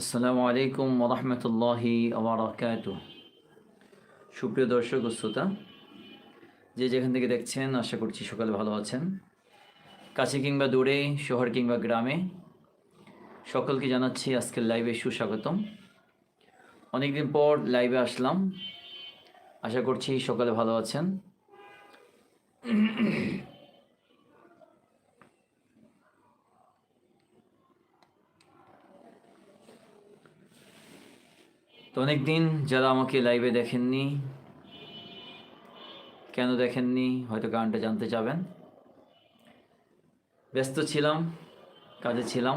আসসালামু আলাইকুম ওরহমতুল্লাহি আবরাকাত সুপ্রিয় দর্শক ও শ্রোতা, যে যেখান থেকে দেখছেন, আশা করছি সকালে ভালো আছেন। কাছে কিংবা দূরে, শহর কিংবা গ্রামে, সকলকে জানাচ্ছি আজকের লাইভে সুস্বাগতম। অনেকদিন পর লাইভে আসলাম। আশা করছি সকালে ভালো আছেন। তো অনেক দিন যারা আমাকে লাইভে দেখেননি, কেন দেখেননি, হয়তো কারণটা জানতে চাবেন। ব্যস্ত ছিলাম, কাজে ছিলাম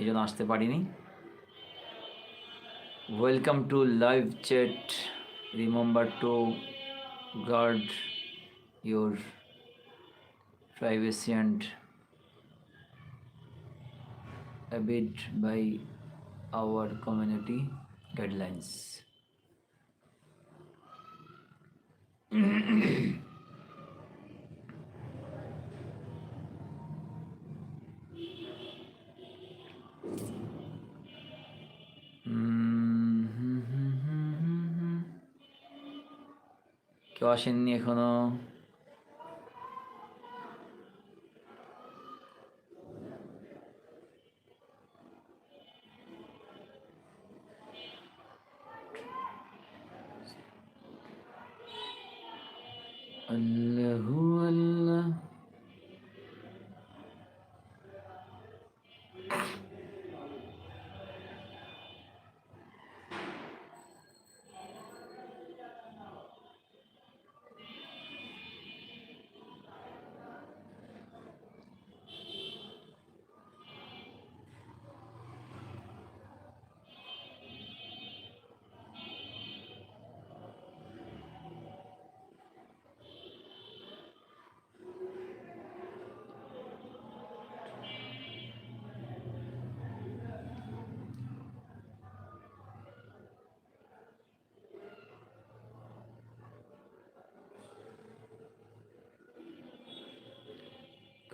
এই জন্য আসতে পারিনি। Welcome to live chat remember to guard your privacy and abide by our community guidelines. কেউ আসেননি এখনও আল্লাহু আল্লাহ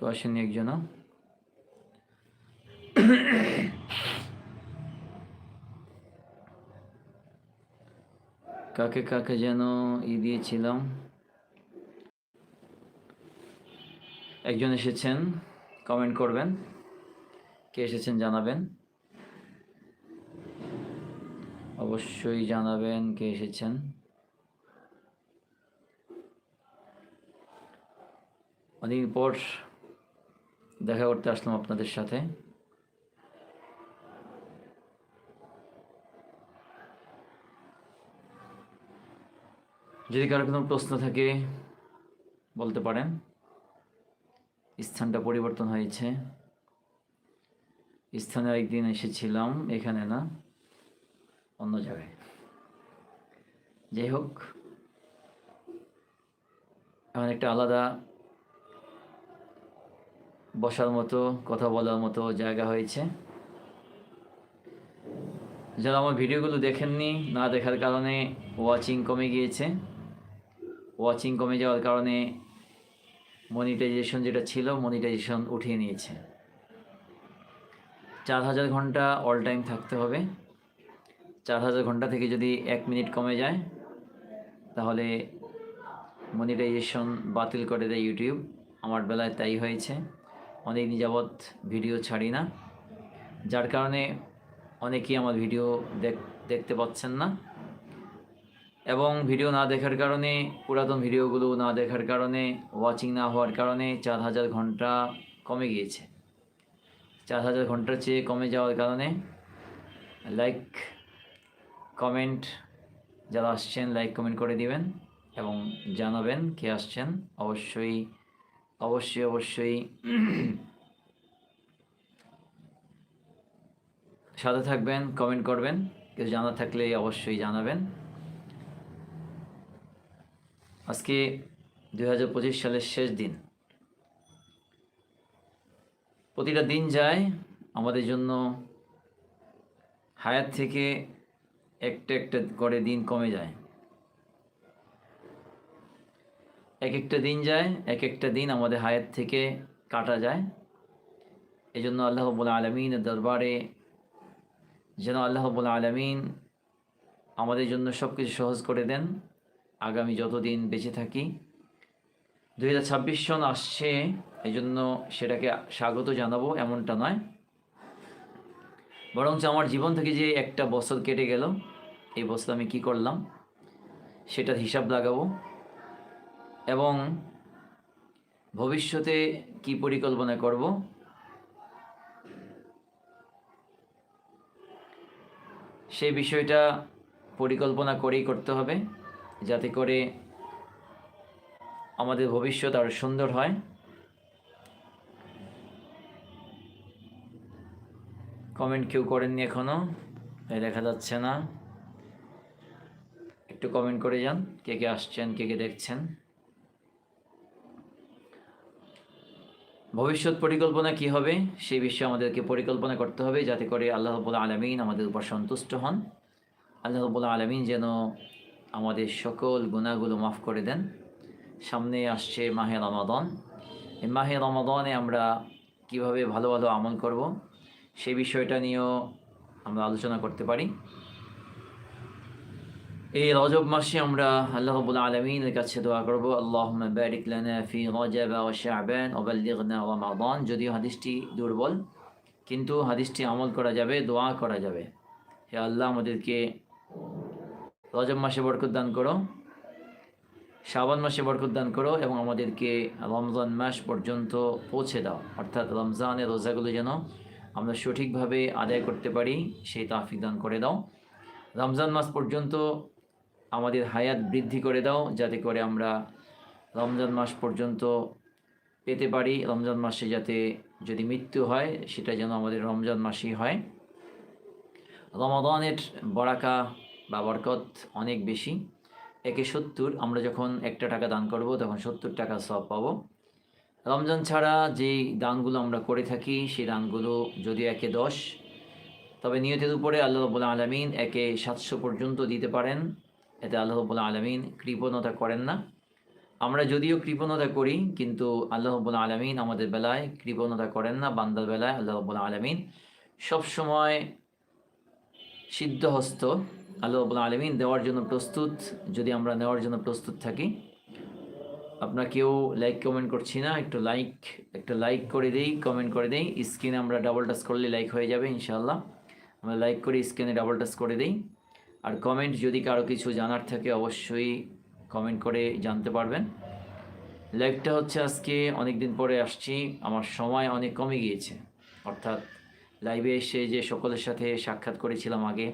কেউ আসেননি একজনও। কাকে কাকে যেন ই দিয়েছিলাম। একজন এসেছেন কমেন্ট করবেন। কে এসেছেন জানাবেন। অবশ্যই জানাবেন কে এসেছেন। অনেক পর দেখা করতে আসলাম আপনাদের সাথে। যদি কারও কোনো প্রশ্ন থাকে, বলতে পারেন। স্থানটা পরিবর্তন হয়েছে। স্থানে একদিন এসেছিলাম, এখানে না, অন্য জায়গায়। যাই হোক, এমন একটা আলাদা বসার মতো, কথা বলার মতো জায়গা হয়েছে। যারা আমার ভিডিওগুলো দেখেননি, না দেখার কারণে ওয়াচিং কমে গিয়েছে। ওয়াচিং কমে যাওয়ার কারণে মনিটাইজেশন যেটা ছিল মনিটাইজেশন উঠিয়ে নিয়েছে। চার হাজার ঘণ্টা অল টাইম থাকতে হবে। চার হাজার ঘণ্টা থেকে যদি এক মিনিট কমে যায়, তাহলে মনিটাইজেশন বাতিল করে দেয় ইউটিউব আমার বেলায় তাই হয়েছে। অনেক যাবৎ ভিডিও ছাড়ি না। যার কারণে অনেকেই আমার ভিডিও দেখ, দেখতে পাচ্ছেন না। এবং ভিডিও না দেখার কারণে, পুরাতন ভিডিওগুলো না দেখার কারণে ওয়াচিং না হওয়ার কারণে চার হাজার ঘণ্টা কমে গিয়েছে। চার হাজার ঘণ্টার চেয়ে কমে যাওয়ার কারণে লাইক কমেন্ট যারা আসছেন লাইক কমেন্ট করে দিবেন এবং জানাবেন কে আসছেন, অবশ্যই অবশ্যই অবশ্যই। সাথে থাকবেন কমেন্ট করবেন, কিছু জানা থাকলে অবশ্যই জানাবেন। আজকে দুই হাজার পঁচিশ সালের শেষ দিন। প্রতিটা দিন যায় আমাদের জন্য হায়াত থেকে একটা একটা করে দিন কমে যায়। এক একটা দিন যায় এক একটা দিন আমাদের হায়াত থেকে কাটা যায়। এই জন্য আল্লাহ বলে আলমিনের দরবারে যেন আল্লাহ রব্বুল আলমিন আমাদের জন্য সব কিছু সহজ করে দেন, আগামী যতদিন বেঁচে থাকি। দু ছাব্বিশ সন আসছে এই জন্য সেটাকে স্বাগত জানাব, এমনটা নয়। বরঞ্চ আমার জীবন থেকে যে একটা বছর কেটে গেল, এই বছর আমি কি করলাম, সেটার হিসাব লাগাবো। এবং ভবিষ্যতে কি পরিকল্পনা করব? সেই বিষয়টা পরিকল্পনা করেই করতে হবে, যাতে করে আমাদের ভবিষ্যৎ আরও সুন্দর হয়। কমেন্ট কেউ করেননি এখনও দেখা যাচ্ছে না। একটু কমেন্ট করে যান, কে কে আসছেন, কে কে দেখছেন। ভবিষ্যৎ পরিকল্পনা কি হবে? সেই বিষয়ে আমাদেরকে পরিকল্পনা করতে হবে যাতে করে আল্লাহ রবুল আলমিন আমাদের উপর সন্তুষ্ট হন। আল্লাহ রবুল আলমিন যেন আমাদের সকল গুণাগুলো মাফ করে দেন। সামনে আসছে মাহে রমাদন। এই মাহে রমাদনে আমরা কীভাবে ভালো ভালো আমল করব সেই বিষয়টা নিয়েও আমরা আলোচনা করতে পারি। এই রজব মাসে আমরা আল্লাহ রবুল আলমিনের কাছে দোয়া করব আল্লাহ বারিক ফি রজব ও শাবান ও বাল্লিগনা যদিও হাদিসটি দুর্বল, কিন্তু হাদিসটি আমল করা যাবে, দোয়া করা যাবে। হে আল্লাহ, আমাদেরকে রজব মাসে বরকত দান করো শ্রাবণ মাসে বরকত দান করো এবং আমাদেরকে রমজান মাস পর্যন্ত পৌঁছে দাও। অর্থাৎ রমজানের রোজাগুলো যেন আমরা সঠিকভাবে আদায় করতে পারি, সেই তাফিক দান করে দাও। রমজান মাস পর্যন্ত আমাদের হায়াত বৃদ্ধি করে দাও, যাতে করে আমরা রমজান মাস পর্যন্ত পেতে পারি। রমজান মাসে যাতে যদি মৃত্যু হয়, সেটা যেন আমাদের রমজান মাসেই হয়। রমাদানের বরাকা বা বরকত অনেক বেশি। একে সত্তর, আমরা যখন একটা টাকা দান করব, তখন সত্তর টাকা সব পাবো। রমজান ছাড়া যেই দানগুলো আমরা করে থাকি, সেই দানগুলো যদি একে দশ, তবে নিয়তের উপরে আল্লাহ রবুল্লা আলমিন একে সাতশো পর্যন্ত দিতে পারেন। এতে আল্লাহ রবুল্লা আলমিন কৃপণতা করেন না। আমরা যদিও কৃপণতা করি, কিন্তু আল্লাহ রবুল্লা আলমিন আমাদের বেলায় কৃপণতা করেন না, বান্দার বেলায় আল্লাহ রবুল্লা আলমিন সবসময় সিদ্ধহস্ত। আল্লাহ রবুল্লা আলমিন দেওয়ার জন্য প্রস্তুত, যদি আমরা নেওয়ার জন্য প্রস্তুত থাকি। আপনার কেউ লাইক কমেন্ট করছি না, একটু লাইক একটা লাইক করে দেই কমেন্ট করে দেই। স্ক্রিনে আমরা ডাবল টাচ করলে লাইক হয়ে যাবে ইনশাআল্লাহ। আমরা লাইক করে স্ক্রিনে ডাবল টাচ করে দেই। আর কমেন্ট যদি কারও কিছু জানার থাকে অবশ্যই কমেন্ট করে জানতে পারবেন। লাইভটা হচ্ছে আজকে অনেক দিন পরে আসছি, আমার সময় অনেক কমে গিয়েছে। অর্থাৎ লাইভে এসে যে সকলের সাথে সাক্ষাৎ করেছিলাম আগে,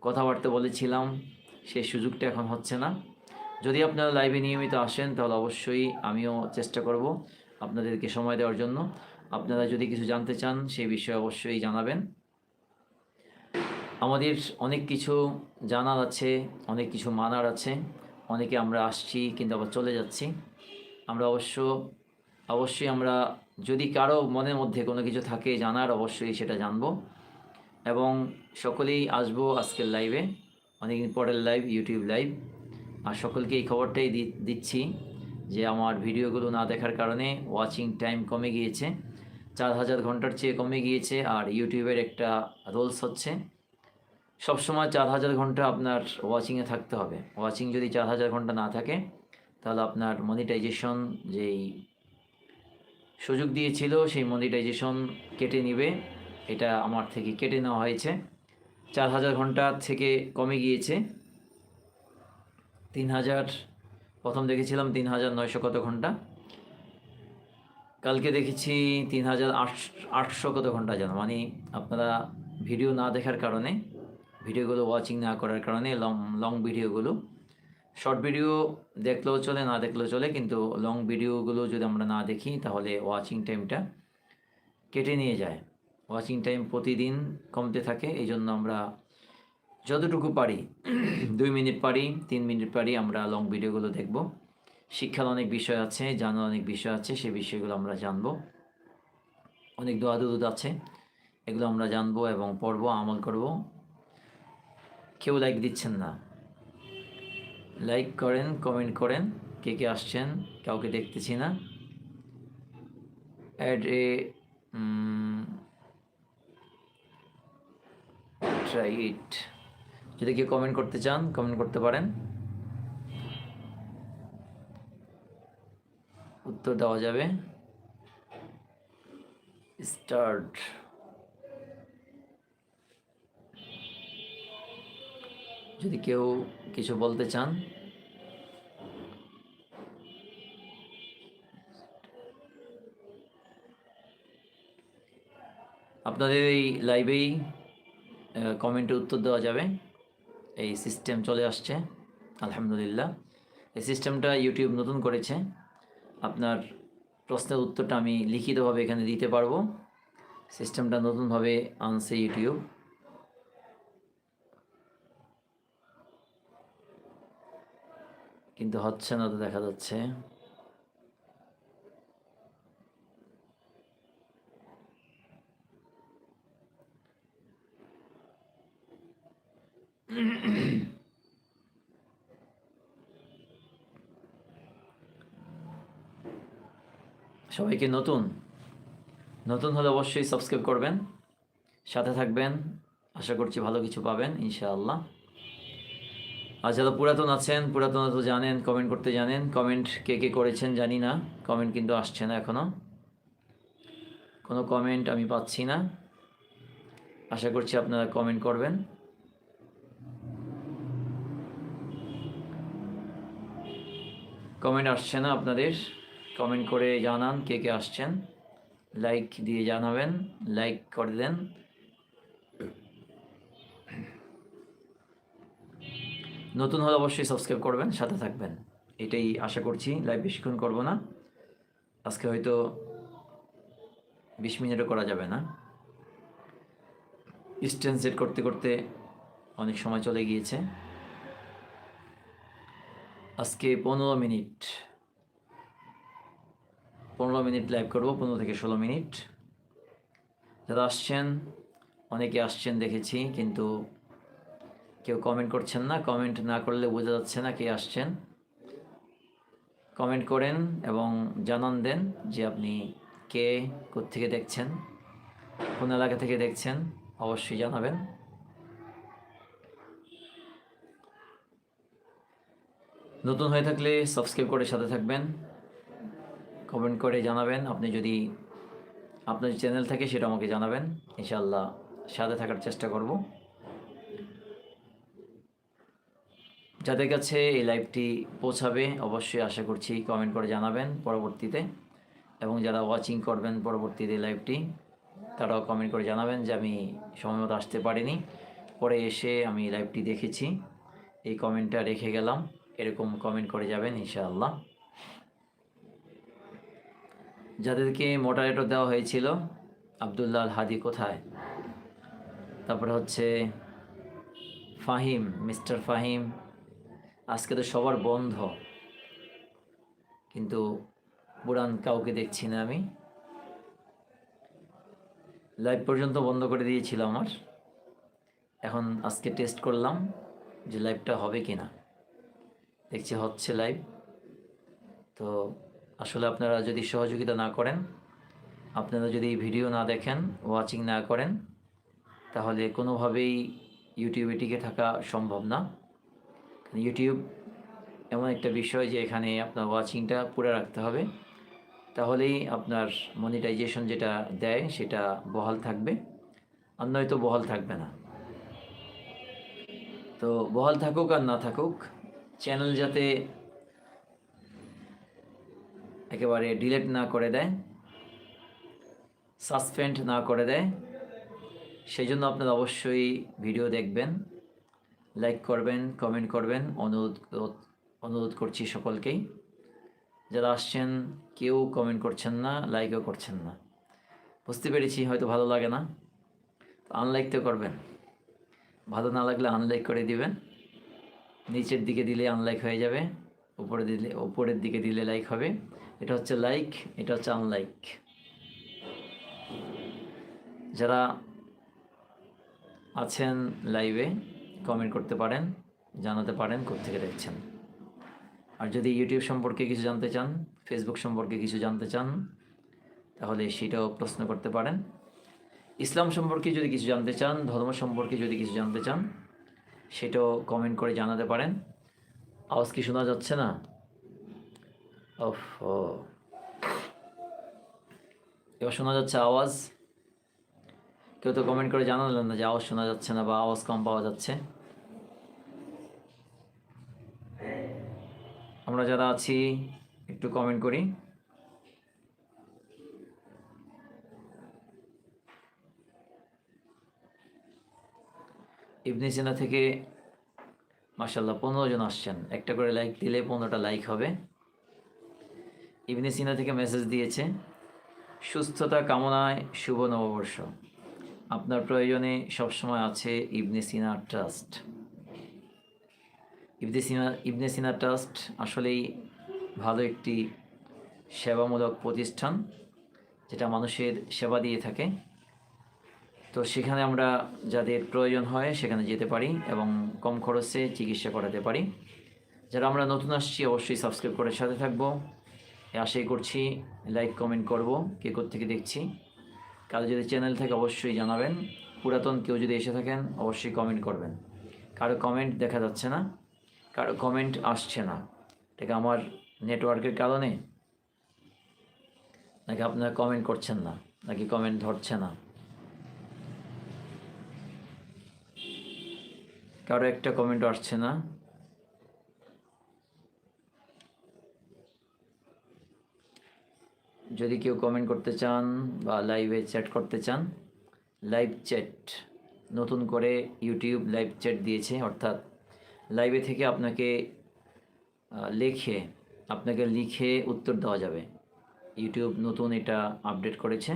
কথাবার্তা বলেছিলাম, সেই সুযোগটা এখন হচ্ছে না। যদি আপনারা লাইভে নিয়মিত আসেন, তাহলে অবশ্যই আমিও চেষ্টা করব আপনাদেরকে সময় দেওয়ার জন্য। আপনারা যদি কিছু জানতে চান, সেই বিষয়ে অবশ্যই জানাবেন। আমাদের অনেক কিছু জানার আছে, অনেক কিছু মানার আছে। অনেকে আমরা আসছি কিন্তু আবার চলে যাচ্ছি। আমরা অবশ্য, অবশ্যই আমরা যদি কারও মনের মধ্যে কোনো কিছু থাকে জানার, অবশ্যই সেটা জানব। এবং সকলেই আসব আজকের লাইভে অনেকদিন পরের লাইভ ইউটিউব লাইভ আর সকলকে এই খবরটাই দিচ্ছি যে আমার ভিডিওগুলো না দেখার কারণে ওয়াচিং টাইম কমে গিয়েছে। চার হাজার ঘণ্টার চেয়ে কমে গিয়েছে আর ইউটিউবের একটা রোলস হচ্ছে। সবসময় চার হাজার ঘণ্টা আপনার ওয়াচিংয়ে থাকতে হবে। ওয়াচিং যদি চার হাজার ঘণ্টা না থাকে, তাহলে আপনার মনিটাইজেশন যেই সুযোগ দিয়েছিল, সেই মনিটাইজেশন কেটে নিবে। এটা আমার থেকে কেটে নেওয়া হয়েছে। চার হাজার ঘণ্টা থেকে কমে গিয়েছে। তিন হাজার, প্রথম দেখেছিলাম তিন হাজার নয়শো কত ঘণ্টা। কালকে দেখেছি তিন হাজার আটশো কত ঘণ্টা যেন। মানে আপনারা ভিডিও না দেখার কারণে ভিডিওগুলো ওয়াচিং না করার কারণে লং লং ভিডিওগুলো। শর্ট ভিডিও দেখলেও চলে, না দেখলেও চলে, কিন্তু লং ভিডিওগুলো যদি আমরা না দেখি, তাহলে ওয়াচিং টাইমটা কেটে নিয়ে যায়। ওয়াচিং টাইম প্রতিদিন কমতে থাকে এই জন্য আমরা যতটুকু পারি, দুই মিনিট পারি, তিন মিনিট পারি আমরা লং ভিডিওগুলো দেখব। শিক্ষার অনেক বিষয় আছে, জানার অনেক বিষয় আছে, সে বিষয়গুলো আমরা জানব। অনেক দোয়া দুধ আছে, এগুলো আমরা জানব এবং পড়ব, আমল করব। কেউ লাইক দিচ্ছেন না। লাইক করেন কমেন্ট করেন, কে কে আসছেন, কাউকে দেখতেছি না। অ্যাড এ ট্রাই ইট যদি কেউ কমেন্ট করতে চান কমেন্ট করতে পারেন। উত্তর দেওয়া যাবে। স্টার্ট যদি কেউ কিছু বলতে চান। আপনাদের এই লাইভেই কমেন্টে উত্তর দেওয়া যাবে। এই সিস্টেম চলে আসছে, আলহামদুলিল্লাহ। এই সিস্টেমটা ইউটিউব নতুন করেছে। আপনার প্রশ্নের উত্তরটা আমি লিখিতভাবে এখানে দিতে পারব। সিস্টেমটা নতুনভাবে আনছে ইউটিউব। কিন্তু হচ্ছে না তো দেখা যাচ্ছে। সবাইকে নতুন? নতুন হলে অবশ্যই সাবস্ক্রাইব করবেন। সাথে থাকবেন। আশা করছি ভালো কিছু পাবেন, ইনশাআল্লাহ। আর যারা পুরাতন আছেন, পুরাতন তো জানেন কমেন্ট করতে জানেন। কমেন্ট কে কে করেছেন জানি না কমেন্ট কিন্তু আসছে না এখনও কোনো কমেন্ট আমি পাচ্ছি না। আশা করছি আপনারা কমেন্ট করবেন। কমেন্ট আসছে না আপনাদের। কমেন্ট করে জানান কে কে আসছেন। লাইক দিয়ে জানাবেন লাইক করে দেন। নতুন হলে অবশ্যই সাবস্ক্রাইব করবেন, সাথে থাকবেন। এটাই আশা করছি লাইভ বেশিক্ষণ করব না। আজকে হয়তো বিশ মিনিটও করা যাবে না। স্ট্যান্ড সেট করতে করতে অনেক সময় চলে গিয়েছে। আজকে পনেরো মিনিট। পনেরো মিনিট লাইভ করব, পনেরো থেকে ষোলো মিনিট। যারা আসছেন, অনেকে আসছেন দেখেছি, কিন্তু কেউ কমেন্ট করছেন না কমেন্ট না করলে বোঝা যাচ্ছে না কে আসছেন। কমেন্ট করেন এবং জানান দেন যে আপনি কে থেকে দেখছেন, কোন এলাকা থেকে দেখছেন, অবশ্যই জানাবেন। নতুন হয়ে থাকলে সাবস্ক্রাইব করে সাথে থাকবেন কমেন্ট করে জানাবেন। আপনি যদি আপনার চ্যানেল থাকে সেটা আমাকে জানাবেন, ইনশাআল্লাহ সাথে থাকার চেষ্টা করব। যাদের কাছে এই লাইভটি পৌঁছাবে, অবশ্যই আশা করছি কমেন্ট করে জানাবেন পরবর্তীতে। এবং যারা ওয়াচিং করবেন পরবর্তীতে এই লাইভটি তারাও কমেন্ট করে জানাবেন যে আমি সময় মতো আসতে পারিনি। পরে এসে আমি লাইভটি দেখেছি। এই কমেন্টটা রেখে গেলাম। এরকম কমেন্ট করে যাবেন ইনশাআল্লাহ। যাদেরকে মোটারেটর দেওয়া হয়েছিল, আবদুল্লাহ হাদি কোথায়? তারপরে হচ্ছে ফাহিম মিস্টার ফাহিম আজকে তো সবার বন্ধ। কিন্তু বুড়ান কাউকে দেখছি না আমি। লাইভ পর্যন্ত বন্ধ করে দিয়েছিল আমার। এখন আজকে টেস্ট করলাম যে লাইভটা হবে কি না দেখছি হচ্ছে লাইভ তো আসলে আপনারা যদি সহযোগিতা না করেন, আপনারা যদি ভিডিও না দেখেন ওয়াচিং না করেন, তাহলে কোনোভাবেই ইউটিউবে টিকে থাকা সম্ভব না। ইউটিউব এমন একটা বিষয় যে এখানে আপনার ওয়াচিংটা পুরো রাখতে হবে। তাহলেই আপনার মনিটাইজেশন যেটা দেয় সেটা বহাল থাকবে। আর নয়তো বহাল থাকবে না। তো বহাল থাকুক আর না থাকুক চ্যানেল যাতে একেবারে ডিলেট না করে দেয় সাসপেন্ড না করে দেয়, সেই জন্য আপনারা অবশ্যই ভিডিও দেখবেন। লাইক করবেন কমেন্ট করবেন, অনুরোধ অনুরোধ করছি সকলকেই। যারা আসছেন, কেউ কমেন্ট করছেন না লাইকও করছেন না। বুঝতে পেরেছি, হয়তো ভালো লাগে না। আনলাইক তো করবেন। ভালো না লাগলে আনলাইক করে দিবেন। নিচের দিকে দিলে আনলাইক হয়ে যাবে। উপরে দিলে, উপরের দিকে দিলে লাইক হবে। এটা হচ্ছে লাইক এটা হচ্ছে আনলাইক যারা আছেন লাইভে কমেন্ট করতে পারেন, জানাতে পারেন কোথেকে দেখছেন। আর যদি ইউটিউব সম্পর্কে কিছু জানতে চান ফেসবুক সম্পর্কে কিছু জানতে চান, তাহলে সেটাও প্রশ্ন করতে পারেন। ইসলাম সম্পর্কে যদি কিছু জানতে চান, ধর্ম সম্পর্কে যদি কিছু জানতে চান, সেটাও কমেন্ট করে জানাতে পারেন। আওয়াজ কি শোনা যাচ্ছে না? ওফ, ও। এবার শোনা যাচ্ছে আওয়াজ। কেউ তো কমেন্ট করে জানালেন না যে আওয়াজ শোনা যাচ্ছে না বা আওয়াজ কম পাওয়া যাচ্ছে। আমরা যারা আছি, একটু কমেন্ট করি। ইবনে সিনা থেকে মাসাল্লাহ পনেরো জন আসছেন। একটা করে লাইক দিলে পনেরোটা লাইক হবে। ইবনে সিনা থেকে মেসেজ দিয়েছে, সুস্থতা কামনায় শুভ নববর্ষ। আপনার প্রয়োজনে সবসময় আছে ইবনে সিনা ট্রাস্ট। ইবনে সিনা ইবনে সিনা ট্রাস্ট আসলেই ভালো একটি সেবামূলক প্রতিষ্ঠান, যেটা মানুষের সেবা দিয়ে থাকে। তো সেখানে আমরা যাদের প্রয়োজন হয় সেখানে যেতে পারি এবং কম খরচে চিকিৎসা করাতে পারি। যারা আমরা নতুন আসছি অবশ্যই সাবস্ক্রাইব করে সাথে থাকব। আশাই করছি, লাইক, কমেন্ট করব, কে থেকে দেখছি। কারও যদি চ্যানেল থাকে অবশ্যই জানাবেন। পুরাতন কেউ যদি এসে থাকেন, অবশ্যই কমেন্ট করবেন। কারও কমেন্ট দেখা যাচ্ছে না, কারও কমেন্ট আসছে না। এটা আমার নেটওয়ার্কের কারণে নাকি আপনারা কমেন্ট করছেন না, নাকি কমেন্ট ধরছে না? কারও একটা কমেন্ট আসছে না। যদি কেউ কমেন্ট করতে চান বা লাইভে চ্যাট করতে চান লাইভ চ্যাট নতুন করে ইউটিউব লাইভ চ্যাট দিয়েছে, অর্থাৎ লাইভে থেকে আপনাকে লেখে, আপনাকে লিখে উত্তর দেওয়া যাবে। ইউটিউব নতুন এটা আপডেট করেছে,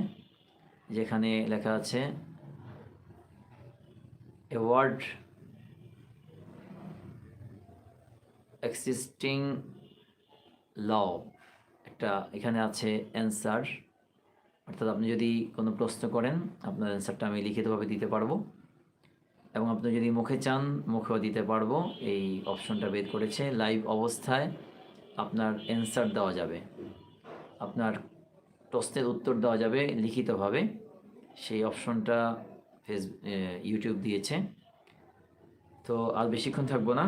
যেখানে লেখা আছে এ ওয়ার্ড এক্সিস্টিং ল একটা এখানে আছে অ্যান্সার অর্থাৎ আপনি যদি কোনো প্রশ্ন করেন, আপনার অ্যান্সারটা আমি লিখিতভাবে দিতে পারব। এবং আপনি যদি মুখে চান, মুখেও দিতে পারব। এই অপশনটা বের করেছে। লাইভ অবস্থায় আপনার অ্যান্সার দেওয়া যাবে। আপনার প্রশ্নের উত্তর দেওয়া যাবে লিখিতভাবে। সেই অপশনটা ফেস ইউটিউব দিয়েছে। তো আর বেশিক্ষণ থাকব না।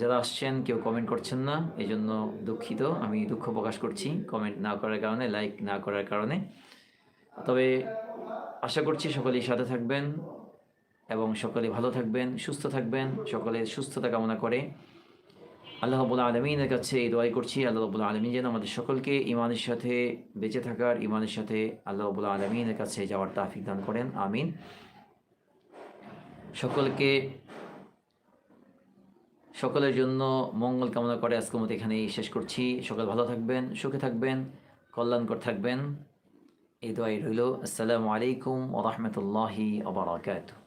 যারা আসছেন, কেউ কমেন্ট করছেন না এই জন্য দুঃখিত। আমি দুঃখ প্রকাশ করছি কমেন্ট না করার কারণে লাইক না করার কারণে। তবে আশা করছি সকলেই সাথে থাকবেন এবং সকলে ভালো থাকবেন, সুস্থ থাকবেন সকলের সুস্থতা কামনা করে। আল্লাহ রবুল্লা আলমিনের কাছে এই দোয়াই করছি, আল্লাহ রবুল্লা আলমিন যেন আমাদের সকলকে ইমানের সাথে বেঁচে থাকার ইমানের সাথে আল্লাহ রবুল্লা আলমিনের কাছে যাওয়ার তাফিক দান করেন, আমিন। সকলকে সকলের জন্য মঙ্গল কামনা করে আজকের মতো এখানেই শেষ করছি। সকাল ভালো থাকবেন, সুখে থাকবেন, কল্যাণকর থাকবেন। এই দোয়াই রইল। আসসালামু আলাইকুম ওরহমতুল্লাহি আবরাকাতুহ